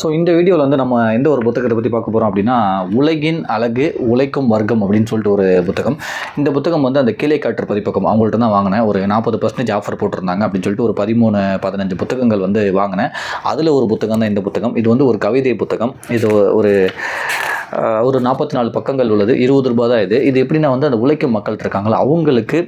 So இந்த வீடியோவில் வந்து நம்ம எந்த ஒரு புத்தகத்தை பற்றி பார்க்க போகிறோம் அப்படின்னா உலகின் அழகு உழைக்கும் வர்க்கம் அப்படின்னு சொல்லிட்டு ஒரு புத்தகம். இந்த புத்தகம் வந்து அந்த கீழே காற்று பதிப்பக்கம் அவங்கள்ட்ட தான் வாங்கினேன். ஒரு நாற்பது பர்சன்டேஜ் ஆஃபர் போட்டிருந்தாங்க அப்படின்னு சொல்லிட்டு ஒரு பதிமூணு பதினஞ்சு புத்தகங்கள் வந்து வாங்கினேன். அதில் ஒரு புத்தகம் தான் இந்த புத்தகம். இது வந்து ஒரு கவிதை புத்தகம். இது ஒரு ஒரு நாற்பத்தி நாலு பக்கங்கள் உள்ளது. இருபது ரூபாய் தான் இது. இது எப்படின்னா வந்து அந்த உழைக்கும் மக்கள் இருக்காங்களா அவங்களுக்கு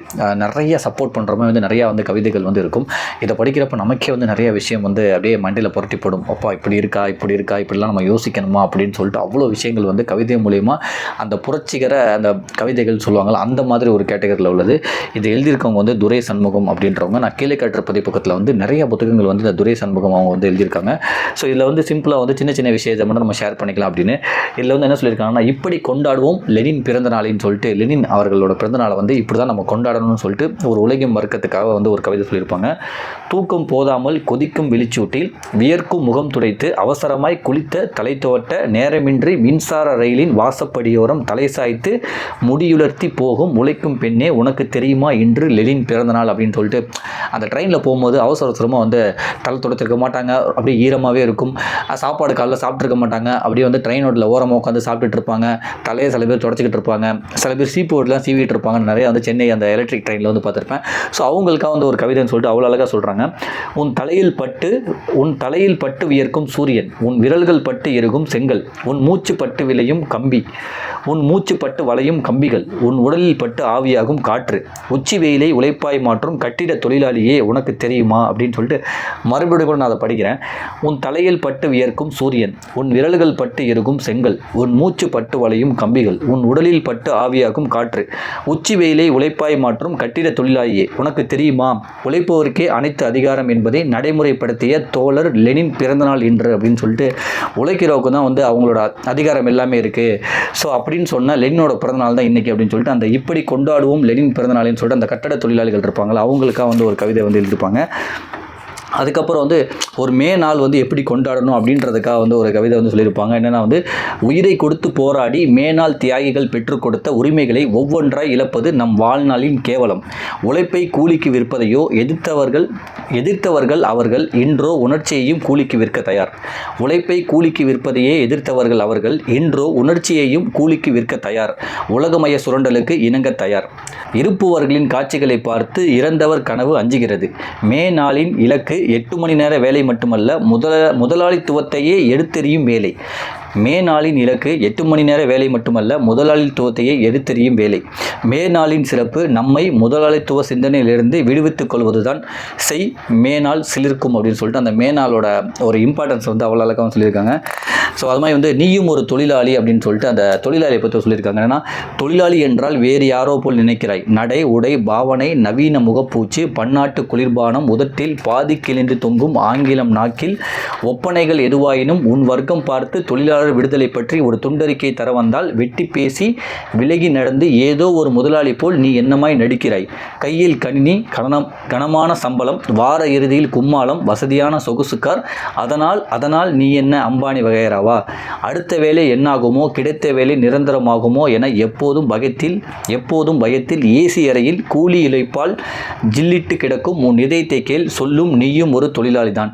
நிறைய சப்போர்ட் பண்ணுற மாதிரி வந்து நிறையா வந்து கவிதைகள் வந்து இருக்கும். இதை படிக்கிறப்ப நமக்கே வந்து நிறைய விஷயம் வந்து அப்படியே மண்டையில் புரட்டி போடும். அப்பா இப்படி இருக்கா? இப்படி இருக்கா? இப்படிலாம் நம்ம யோசிக்கணுமா? அப்படின்னு சொல்லிட்டு அவ்வளோ விஷயங்கள் வந்து கவிதை மூலயமா அந்த புரட்சிகர அந்த கவிதைகள் சொல்லுவாங்கள்ல அந்த மாதிரி ஒரு கேட்டகரியில் உள்ளது. இது எழுதியிருக்கவங்க வந்து துரை சண்முகம் அப்படின்றவங்க. நான் கீழே காட்டுற பதிப்பக்கத்தில் வந்து நிறைய புத்தகங்கள் வந்து இந்த துரை சண்முகம் அவங்க வந்து எழுதியிருக்காங்க. ஸோ இதில் வந்து சிம்பிளாக வந்து சின்ன சின்ன விஷயத்தை மட்டும் நம்ம ஷேர் பண்ணிக்கலாம் அப்படின்னு. இதில் வந்து என்ன சொல்லியிருக்காங்கன்னா இப்படி கொண்டாடுவோம் லெனின் பிறந்த நாளின்னு சொல்லிட்டு லெனின் அவர்களோட பிறந்த நாளை வந்து இப்படி தான் நம்ம கொண்டாடணும்னு சொல்லிட்டு ஒரு உலகம் வர்க்கத்துக்காக வந்து ஒரு கவிதை சொல்லியிருப்பாங்க. தூக்கம் போதாமல் கொதிக்கும் வெளிச்சூட்டில் வியர்க்கும் முகம் துடைத்து அவசரமாய் குளித்த தலை துவட்ட நேரமின்றி மின்சார ரயிலின் வாசப்படியோரம் தலை சாய்த்து முடியுலர்த்தி போகும் உழைக்கும் பெண்ணே உனக்கு தெரியுமா இன்று லெனின் பிறந்தநாள் அப்படின்னு சொல்லிட்டு. அந்த ட்ரெயினில் போகும்போது அவசர அவசரமாக வந்து தலை துடைச்சிருக்க மாட்டாங்க. அப்படியே ஈரமாகவே இருக்கும். சாப்பாடு காலைல சாப்பிட்ருக்க மாட்டாங்க. அப்படியே வந்து ட்ரெயினோட ஓரமாக உட்காந்து சாப்பிட்டுட்டு இருப்பாங்க. தலையை சில பேர் தொடச்சிக்கிட்டு இருப்பாங்க. சில பேர் சீப்போர்ட்லாம் சீவிட்டு இருப்பாங்க நிறைய வந்து சென்னை அந்த எலக்ட்ரிக் ட்ரெயினில் வந்து பார்த்துருப்பேன். ஸோ அவங்களுக்காக வந்து ஒரு கவிதைன்னு சொல்லிட்டு அவ்வளோ அழகாக சொல்கிறாங்க உன் தலையில் பட்டு உன் தலையில் பட்டு வியர்க்கும் சூரியன் உன் விரல்கள் பட்டு எருகும் செங்கல் உன் மூச்சு பட்டு விளையும் கம்பி உன் மூச்சு பட்டு வளையும் கம்பிகள் உன் உடலில் பட்டு ஆவியாகும் காற்று உச்சி வெயிலை உழைப்பாய் மாற்றும் கட்டிட தொழிலாளியே உனக்கு தெரியுமா? அப்படின்னு சொல்லிட்டு மறுபடியும் கூட நான் அதை படிக்கிறேன். உன் தலையில் பட்டு வியர்க்கும் சூரியன் உன் விரல்கள் பட்டு எருகும் செங்கல் உன் மூச்சு பட்டு வளையும் கம்பிகள் உன் உடலில் பட்டு ஆவியாகும் காற்று உச்சி வெயிலை உழைப்பாய் மாற்றும் கட்டிட தொழிலாளியே உனக்கு தெரியுமா? உழைப்பவருக்கே அனைத்து அதிகாரம் என்பதை நடைமுறைப்படுத்திய தோழர் லெனின் பிறந்தநாள் இன்று அப்படின்னு சொல்லிட்டு உழைக்கிறவங்க தான் வந்து அவங்களோட அதிகாரம் எல்லாமே இருக்குது ஸோ அப்படின்னு சொன்னால் லெனினோட பிறந்தநாள் தான் இன்றைக்கி அப்படின்னு சொல்லிட்டு அந்த இப்படி கொண்டாடுவோம் லெனின் பிறந்தநாள்னு சொல்லிட்டு அந்த கட்டட தொழிலாளிகள் இருப்பாங்களா அவங்களுக்காக வந்து ஒரு கவிதை வந்து எழுதியிருப்பாங்க. அதுக்கப்புறம் வந்து ஒரு மே நாள் வந்து எப்படி கொண்டாடணும் அப்படின்றதுக்காக வந்து ஒரு கவிதை வந்து சொல்லியிருப்பாங்க. என்னென்னா வந்து உயிரை கொடுத்து போராடி மே நாள் தியாகிகள் பெற்றுக் கொடுத்த உரிமைகளை ஒவ்வொன்றாய் இழப்பது நம் வாழ்நாளின் கேவலம். உழைப்பை கூலிக்கு விற்பதையோ எதிர்த்தவர்கள் எதிர்த்தவர்கள் அவர்கள் இன்றோ உணர்ச்சியையும் கூலிக்கு விற்க தயார். உழைப்பை கூலிக்கு விற்பதையே எதிர்த்தவர்கள் அவர்கள் இன்றோ உணர்ச்சியையும் கூலிக்கு விற்க தயார். உலகமய சுரண்டலுக்கு இணங்க தயார். இருப்புவர்களின் காட்சிகளை பார்த்து இறந்தவர் கனவு அஞ்சுகிறது. மே நாளின் இலக்கு எட்டு மணி நேர வேலை மட்டுமல்ல முதல முதலாளித்துவத்தையே எடுத்தெறியும் வேலை. மே நாளின் இலக்கு எட்டு மணி நேர வேலை மட்டுமல்ல முதலாளித்துவத்தையே எடுத்தெறியும் வேலை. மே நாளின் சிறப்பு நம்மை முதலாளித்துவ சிந்தனையிலிருந்து விடுவித்துக் கொள்வதுதான் செய் மே நாள் சிலிர்க்கும் அப்படின்னு சொல்லிட்டு அந்த மே நாளோட ஒரு இம்பார்ட்டன்ஸ் வந்து அவ்வளோ அழகாக சொல்லியிருக்காங்க. ஸோ அது மாதிரி வந்து நீயும் ஒரு தொழிலாளி அப்படின்னு சொல்லிட்டு அந்த தொழிலாளியை பற்றி சொல்லியிருக்காங்க. ஏன்னா தொழிலாளி என்றால் வேறு யாரோ போல் நினைக்கிறாய். நடை உடை பாவனை நவீன முகப்பூச்சு பன்னாட்டு குளிர்பானம் உதட்டில் பாதி கிழிந்து தொங்கும் ஆங்கிலம் நாக்கில் ஒப்பனைகள் எதுவாயினும் உன் வர்க்கம் பார்த்து தொழிலாளர் விடுதலை பற்றி ஒரு துண்டறிக்கை தர வந்தால் வெட்டி பேசி விலகி நடந்து ஏதோ ஒரு முதலாளி போல் நீ என்னமாய் நடிக்கிறாய்? கையில் கணினி கனம் கனமான சம்பளம் வார இறுதியில் கும்மாளம் வசதியான சொகுசுக்கார் அதனால் அதனால் நீ என்ன அம்பானி வகையறாவா அடுத்த வேலை என்னாகுமோ கிடைத்த வேலை நிரந்தரமாகுமோ என எப்போதும் பயத்தில் எப்போதும் பயத்தில் ஏசி அறையில் கூலி இழைப்பால் ஜில்லிட்டு கிடக்கும் உன் இதயத்தை கேள் சொல்லும் நீயும் ஒரு தொழிலாளிதான்.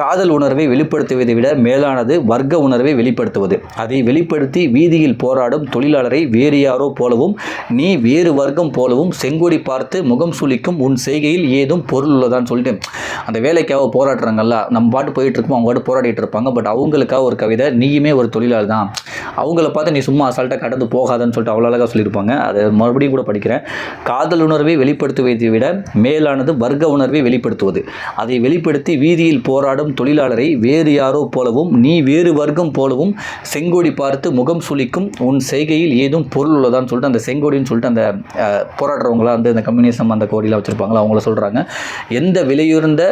காதல் உணர்வை வெளிப்படுத்துவதை விட மேலானது வர்க்க உணர்வை வெளிப்படுத்துவது. அதை வெளிப்படுத்தி வீதியில் போராடும் தொழிலாளரை வேறு யாரோ போலவும் நீ வேறு வர்க்கம் போலவும் செங்கொடி பார்த்து முகம் சுளிக்கும் உன் செய்கையில் ஏதும் பொருள் உள்ளதான்னு சொல்லிட்டு அந்த வேலைக்காக போராடுறாங்கல்ல நம்ம பாட்டு போயிட்டு இருக்கோம் அவங்க பாட்டு போராடிட்டு இருப்பாங்க. பட் அவங்களுக்காக ஒரு கவிதை நீயுமே ஒரு தொழிலாளர் தான். அவங்கள பார்த்து நீ சும்மா அசால்ட்டாக கடந்து போகாதன்னு சொல்லிட்டு அவ்வளோ அழகாக சொல்லியிருப்பாங்க. அதை மறுபடியும் கூட படிக்கிறேன். காதல் உணர்வை வெளிப்படுத்துவதை விட மேலானது வர்க்க உணர்வை வெளிப்படுத்துவது. அதை வெளிப்படுத்தி வீதியில் போராடும் தொழிலாளரை வேறு யாரோ போலவும் நீ வேறு வர்க்கம் போலவும் செங்கோடி பார்த்து முகம் சுளிக்கும் உன் செய்கையில் ஏதும் பொருள் உள்ளதான்னு சொல்லிட்டு அந்த செங்கோடின்னு சொல்லிட்டு அந்த போராடுறவங்களாம் போராடுறவங்களா வந்து அந்த கம்யூனிசம் அந்த கோடியில் வச்சுருப்பாங்களா அவங்கள சொல்கிறாங்க எந்த விலையுறந்த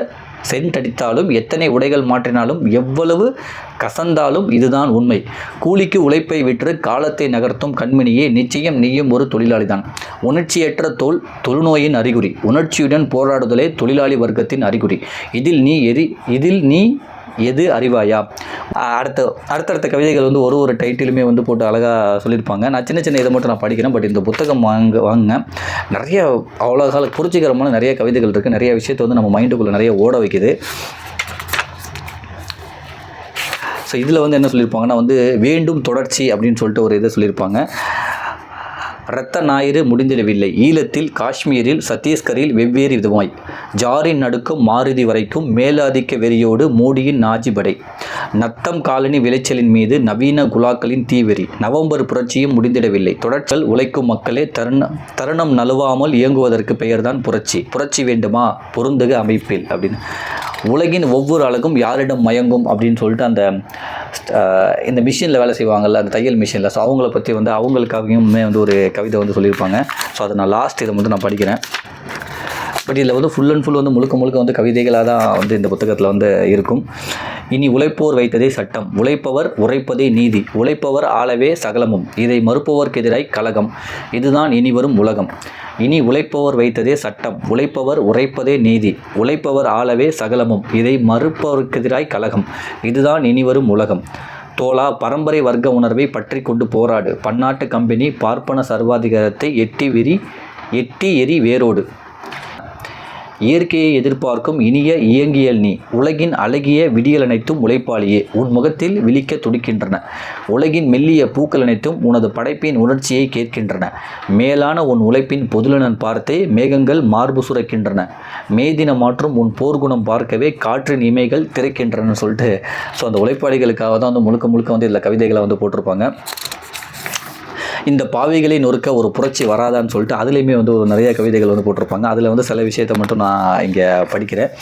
சென்ட் அடித்தாலும் எத்தனை உடைகள் மாற்றினாலும் எவ்வளவு கசந்தாலும் இதுதான் உண்மை. கூலிக்கு உழைப்பை விற்று காலத்தை நகர்த்தும் கண்மணியே நிச்சயம் நீயும் ஒரு தொழிலாளிதான். உணர்ச்சியற்ற தோல் தொழுநோயின் அறிகுறி. உணர்ச்சியுடன் போராடுதலே தொழிலாளி வர்க்கத்தின் அறிகுறி. இதில் நீ எரி இதில் நீ எது அறிவாயா? அடுத்த அடுத்தடுத்த கவிதைகள் வந்து ஒரு ஒரு டைட்டிலுமே வந்து போட்டு அழகாக சொல்லியிருப்பாங்க. நான் சின்ன சின்ன இதை மட்டும் நான் படிக்கிறேன் பட் இந்த புத்தகம் வாங்க வாங்க. நிறைய அவ்வளோ கால புரிச்சிகரமான நிறைய கவிதைகள் இருக்குது நிறைய விஷயத்தை வந்து நம்ம மைண்டுக்குள்ளே நிறைய ஓட வைக்குது. ஸோ இதில் வந்து என்ன சொல்லியிருப்பாங்கன்னா வந்து வேண்டும் தொடர்ச்சி அப்படின்னு சொல்லிட்டு ஒரு இதை சொல்லியிருப்பாங்க. இரத்த ஞாயிறு முடிந்திடவில்லை. ஈழத்தில் காஷ்மீரில் சத்தீஸ்கரில் வெவ்வேறு விதமாய். ஜாரின் நடுக்கும் மாருதி வரைக்கும் மேலாதிக்க வெறியோடு மோடியின் நாஜிபடை நத்தம் காலனி விளைச்சலின் மீது நவீன குலாக்களின் தீவெறி நவம்பர் புரட்சியும் முடிந்திடவில்லை. தொடர்ச்சல் உழைக்கும் மக்களே தருணம் தருணம் நழுவாமல் இயங்குவதற்கு பெயர்தான் புரட்சி. புரட்சி வேண்டுமா? பொருந்துக அமைப்பில் அப்படின்னு. உலகின் ஒவ்வொரு அழகும் யாரிடம் மயங்கும் அப்படின்னு சொல்லிட்டு அந்த Uh, இந்த மிஷினில் வேலை செய்வாங்கல்ல அந்த தையல் மிஷினில் ஸோ அவங்கள பற்றி வந்து அவங்களுக்காகவுமே வந்து ஒரு கவிதை வந்து சொல்லியிருப்பாங்க. ஸோ அதை நான் லாஸ்ட் இதை வந்து நான் படிக்கிறேன். பட் இதில் வந்து ஃபுல் அண்ட் ஃபுல் வந்து முழுக்க முழுக்க வந்து கவிதைகளாக தான் வந்து இந்த புத்தகத்தில் வந்து இருக்கும். இனி உழைப்போர் வைத்ததே சட்டம் உழைப்பவர் உரைப்பதே நீதி உழைப்பவர் ஆளவே சகலமும். இதை மறுப்பவர்க்கு எதிராய் கலகம் இதுதான் இனி வரும் உலகம். இனி உழைப்பவர் வைத்ததே சட்டம் உழைப்பவர் உரைப்பதே நீதி உழைப்பவர் ஆளவே சகலமும். இதை மறுப்பவர்க்கு எதிராய் கலகம் இதுதான் இனிவரும் உலகம். தோழா பரம்பரை வர்க்க உணர்வை பற்றி கொண்டு போராடு. பன்னாட்டு கம்பெனி பார்ப்பன சர்வாதிகாரத்தை எட்டி விரி எட்டி எரி வேரோடு. இயற்கையை எதிர்பார்க்கும் இனிய இயங்கியல் நீ. உலகின் அழகிய விடியல் அனைத்தும் உழைப்பாளியே. உன் முகத்தில் விழிக்க துடிக்கின்றன. உலகின் மெல்லிய பூக்கள் அனைத்தும் உனது படைப்பின் உணர்ச்சியை கேட்கின்றன. மேலான உன் உழைப்பின் பொதுலனன் பார்த்தே மேகங்கள் மார்பு சுரக்கின்றன. மேதின மாற்றும் உன் போர்க்குணம் பார்க்கவே காற்றின் இமைகள் திறக்கின்றன சொல்லிட்டு. ஸோ அந்த உழைப்பாளிகளுக்காக தான் வந்து முழுக்க முழுக்க வந்து இதில் கவிதைகளை வந்து போட்டிருப்பாங்க. இந்த பாவிகளை நொறுக்க ஒரு புரட்சி வராதான்னு சொல்லிட்டு அதுலேயுமே வந்து ஒரு நிறைய கவிதைகள் வந்து போட்டிருப்பாங்க. அதில் வந்து சில விஷயத்தை மட்டும் நான் இங்கே படிக்கிறேன்.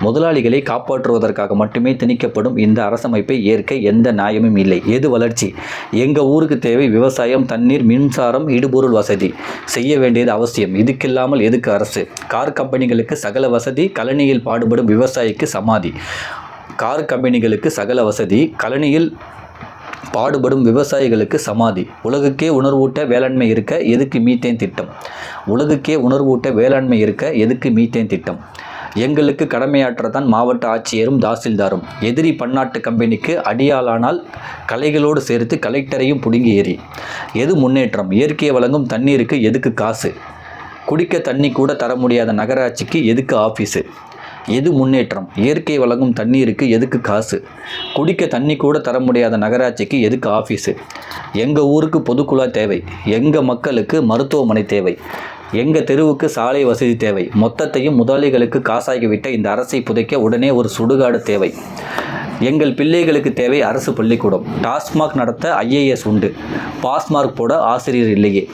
முதலாளிகளை காப்பாற்றுவதற்காக மட்டுமே திணிக்கப்படும் இந்த அரசமைப்பை ஏற்க எந்த நியாயமும் இல்லை. எது வளர்ச்சி? எங்கள் ஊருக்கு தேவை விவசாயம் தண்ணீர் மின்சாரம் இடுபொருள் வசதி. செய்ய வேண்டியது அவசியம். இதுக்கில்லாமல் எதுக்கு அரசு? கார் கம்பெனிகளுக்கு சகல வசதி கழனியில் பாடுபடும் விவசாயிக்கு சமாதி. கார் கம்பெனிகளுக்கு சகல வசதி கழனியில் பாடுபடும் விவசாயிகளுக்கு சமாதி. உலகுக்கே உணர்வூட்ட வேளாண்மை இருக்க எதுக்கு மீத்தேன் திட்டம்? உலகுக்கே உணர்வூட்ட வேளாண்மை இருக்க எதுக்கு மீத்தேன் திட்டம்? எங்களுக்கு கடமையாற்றத்தான் மாவட்ட ஆட்சியரும் தாசில்தாரும். எதிரி பன்னாட்டு கம்பெனிக்கு அடியாளானால் கலைகளோடு சேர்த்து கலெக்டரையும் பிடுங்கி ஏறி. எது முன்னேற்றம்? இயற்கையை வழங்கும் தண்ணீருக்கு எதுக்கு காசு? குடிக்க தண்ணி கூட தர முடியாத நகராட்சிக்கு எதுக்கு ஆஃபீஸு எது முன்னேற்றம்? இயற்கை வழங்கும் தண்ணீருக்கு எதுக்கு காசு? குடிக்க தண்ணி கூட தர முடியாத நகராட்சிக்கு எதுக்கு ஆஃபீஸு எங்கள் ஊருக்கு பொதுக்குழா தேவை எங்கள் மக்களுக்கு மருத்துவமனை தேவை எங்கள் தெருவுக்கு சாலை வசதி தேவை மொத்தத்தையும் முதலாளிகளுக்கு காசாகிவிட்ட இந்த அரசை புதைக்க உடனே ஒரு சுடுகாடு தேவை. எங்கள் பிள்ளைகளுக்கு தேவை அரசு பள்ளிக்கூடம். டாஸ்மாக் நடத்த ஐஏஎஸ் உண்டு. பாஸ்மார்க் போட ஆசிரியர் இல்லையே.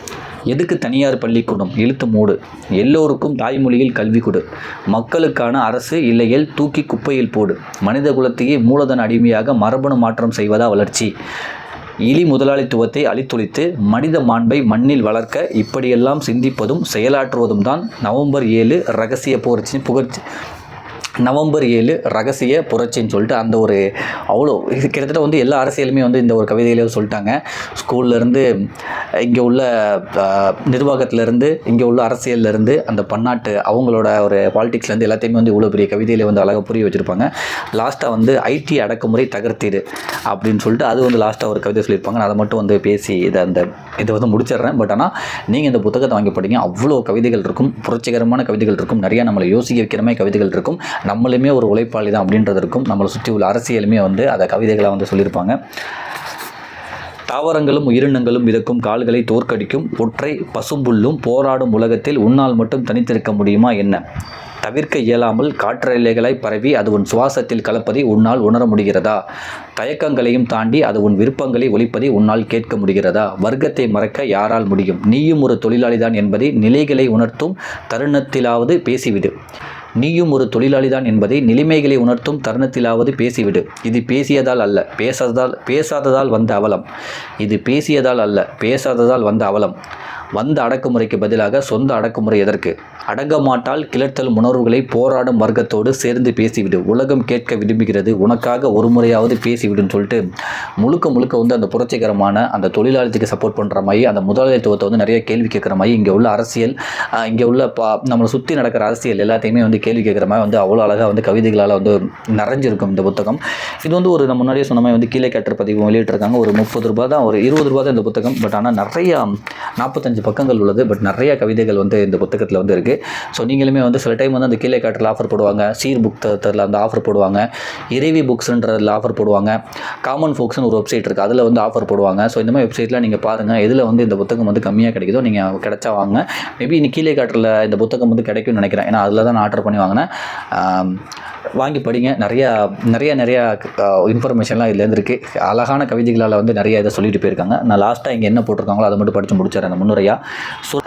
எதுக்கு தனியார் பள்ளிக்கூடம் இழுத்து மூடு. எல்லோருக்கும் தாய்மொழியில் கல்வி கொடு. மக்களுக்கான அரசு இல்லையேல் தூக்கி குப்பையில் போடு. மனித குலத்தையே மூலதன அடிமையாக மரபணு மாற்றம் செய்வதா வளர்ச்சி? இலி முதலாளித்துவத்தை அழித்தொழித்து மனித மாண்பை மண்ணில் வளர்க்க இப்படியெல்லாம் சிந்திப்பதும் செயலாற்றுவதும் தான் நவம்பர் ஏழு ரகசிய புகழ்ச்சி புகழ்ச்சி. நவம்பர் ஏழு ரகசிய புரட்சின்னு சொல்லிட்டு அந்த ஒரு அவ்வளோ இது கிட்டத்தட்ட வந்து எல்லா அரசியலுமே வந்து இந்த ஒரு கவிதையிலே சொல்லிட்டாங்க. ஸ்கூல்லேருந்து இங்கே உள்ள நிர்வாகத்திலேருந்து இங்கே உள்ள அரசியல்லேருந்து அந்த பன்னாட்டு அவங்களோட ஒரு பாலிடிக்ஸ்லேருந்து எல்லாத்தையுமே வந்து இவ்வளோ பெரிய கவிதையில் வந்து அழகாக புரிய வச்சுருப்பாங்க. லாஸ்ட்டாக வந்து ஐடி அடக்குமுறை தகர்த்திடு அப்படின்னு சொல்லிட்டு அது வந்து லாஸ்ட்டாக ஒரு கவிதை சொல்லியிருப்பாங்க. நான் அதை மட்டும் வந்து பேசி இதை அந்த இதை வந்து முடிச்சிடுறேன். பட் ஆனால் நீங்கள் இந்த புத்தகத்தை வாங்கி படிங்க. அவ்வளோ கவிதைகள் இருக்கும். புரட்சிகரமான கவிதைகள் இருக்கும். நிறையா நம்மளை யோசிக்க வைக்கிற மாதிரி கவிதைகள் இருக்கும். நம்மளுமே ஒரு உழைப்பாளி தான் அப்படின்றதற்கும் நம்மளை சுற்றி உள்ள அரசியலுமே வந்து அதை கவிதைகளாக வந்து சொல்லியிருப்பாங்க. தாவரங்களும் உயிரினங்களும் மிதக்கும் கால்களை தோற்கடிக்கும் ஒற்றை பசும்புல்லும் போராடும் உலகத்தில் உன்னால் மட்டும் தனித்திருக்க முடியுமா என்ன? தவிர்க்க இயலாமல் காற்றலைகளாய் பரவி அது உன் சுவாசத்தில் கலப்பதை உன்னால் உணர முடிகிறதா? தயக்கங்களையும் தாண்டி அது உன் விருப்பங்களை ஒழிப்பதை உன்னால் கேட்க முடிகிறதா? வர்க்கத்தை மறக்க யாரால் முடியும்? நீயும் ஒரு தொழிலாளிதான் என்பதை நிலைகளை உணர்த்தும் தருணத்திலாவது பேசிவிடு. நீயும் ஒரு தொழிலாளிதான் என்பதை நிலைமைகளை உணர்த்தும் தருணத்திலாவது பேசிவிடு. இது பேசியதால் அல்ல பேசாததால் பேசாததால் வந்த அவலம். இது பேசியதால் அல்ல பேசாததால் வந்த அவலம். வந்த அடக்குமுறைக்கு பதிலாக சொந்த அடக்குமுறை எதற்கு? அடங்க மாட்டால் கிளர்த்தல் உணர்வுகளை போராடும் வர்க்கத்தோடு சேர்ந்து பேசிவிடு. உலகம் கேட்க விரும்புகிறது. உனக்காக ஒரு முறையாவது பேசிவிடுன்னு சொல்லிட்டு முழுக்க முழுக்க வந்து அந்த புரட்சிகரமான அந்த தொழிலாளத்துக்கு சப்போர்ட் பண்ணுற மாதிரி அந்த முதலாளித்துவத்தை வந்து நிறைய கேள்வி கேட்குற மாதிரி இங்கே உள்ள அரசியல் இங்கே உள்ள பா நம்மளை சுற்றி நடக்கிற அரசியல் எல்லாத்தையுமே வந்து கேள்வி கேட்குற மாதிரி வந்து அவ்வளோ அழகாக வந்து கவிதைகளால் வந்து நிறைஞ்சிருக்கும் இந்த புத்தகம். இது வந்து ஒரு நம்ம முன்னாடியே சொன்ன மாதிரி வந்து கீழே கட்டுற பதிவு வெளியிட்டிருக்காங்க. ஒரு முப்பது ரூபா தான் ஒரு இருபது ரூபா தான் இந்த புத்தகம். பட் ஆனால் நிறையா நாற்பத்தஞ்சு பதினஞ்சு பக்கங்கள் உள்ளது பட் நிறைய கவிதைகள் வந்து இந்த புத்தகத்தில் வந்து இருக்குது ஸோ நீங்களுமே வந்து சில டைம் வந்து அந்த கீழே காட்டில் ஆஃபர் போடுவாங்க. சீர் புக் தரத்தில் அந்த ஆஃபர் போடுவாங்க. இறைவி புக்ஸ்ன்றதில் ஆஃபர் போடுவாங்க. காமன் ஃபோக்ஸ்னு ஒரு வெப்சைட் இருக்குது அதில் வந்து ஆஃபர் போடுவாங்க. ஸோ இந்த மாதிரி வெப்சைட்டில் நீங்கள் பாருங்கள் எதில் வந்து இந்த புத்தகம் வந்து கம்மியாக கிடைக்குதோ நீங்கள் கிடச்சா வாங்க மேபி இன்னும் கீழே காட்டில் இந்த புத்தகம் வந்து கிடைக்கும்னு நினைக்கிறேன். ஏன்னா அதில் தான் நான் ஆர்டர் பண்ணி வாங்கினேன். வாங்கி படிங்க. நிறையா நிறைய நிறையா இன்ஃபர்மேஷன்லாம் இதுலேருந்து இருக்குது அழகான கவிதைகளால் வந்து நிறைய இதை சொல்லிட்டு போயிருக்காங்க. நான் லாஸ்ட்டாக இங்கே என்ன போட்டிருக்காங்களோ அதை மட்டும் படித்து முடிச்சிடறேன் அந்த முன்னுரையாக சு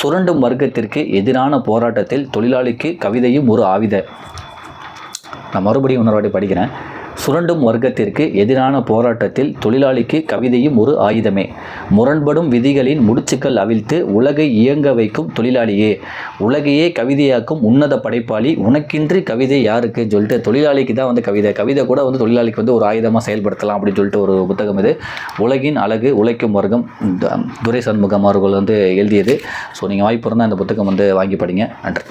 சுரண்டும் வர்க்கத்திற்கு எதிரான போராட்டத்தில் தொழிலாளிக்கு கவிதையும் ஒரு ஆவித நான் மறுபடியும் இன்னொரு வாட்டி படிக்கிறேன். சுரண்டும் வர்க்கத்திற்கு எதிரான போராட்டத்தில் தொழிலாளிக்கு கவிதையும் ஒரு ஆயுதமே. முரண்படும் விதிகளின் முடிச்சுக்கள் அவிழ்த்து உலகை இயங்க வைக்கும் தொழிலாளியே. உலகையே கவிதையாக்கும் உன்னத படைப்பாளி. உனக்கின்றி கவிதை யாருக்குன்னு சொல்லிட்டு தொழிலாளிக்கு தான் வந்து கவிதை. கவிதை கூட வந்து தொழிலாளிக்கு வந்து ஒரு ஆயுதமாக செயல்படுத்தலாம் அப்படின்னு சொல்லிட்டு ஒரு புத்தகம் இது. உலகின் அழகு உழைக்கும் வர்க்கம். துரை சண்முகம் அவர்கள் வந்து எழுதியது. ஸோ நீங்கள் வாய்ப்பு இருந்தால் அந்த புத்தகம் வந்து வாங்கி படிங்க. நன்றி.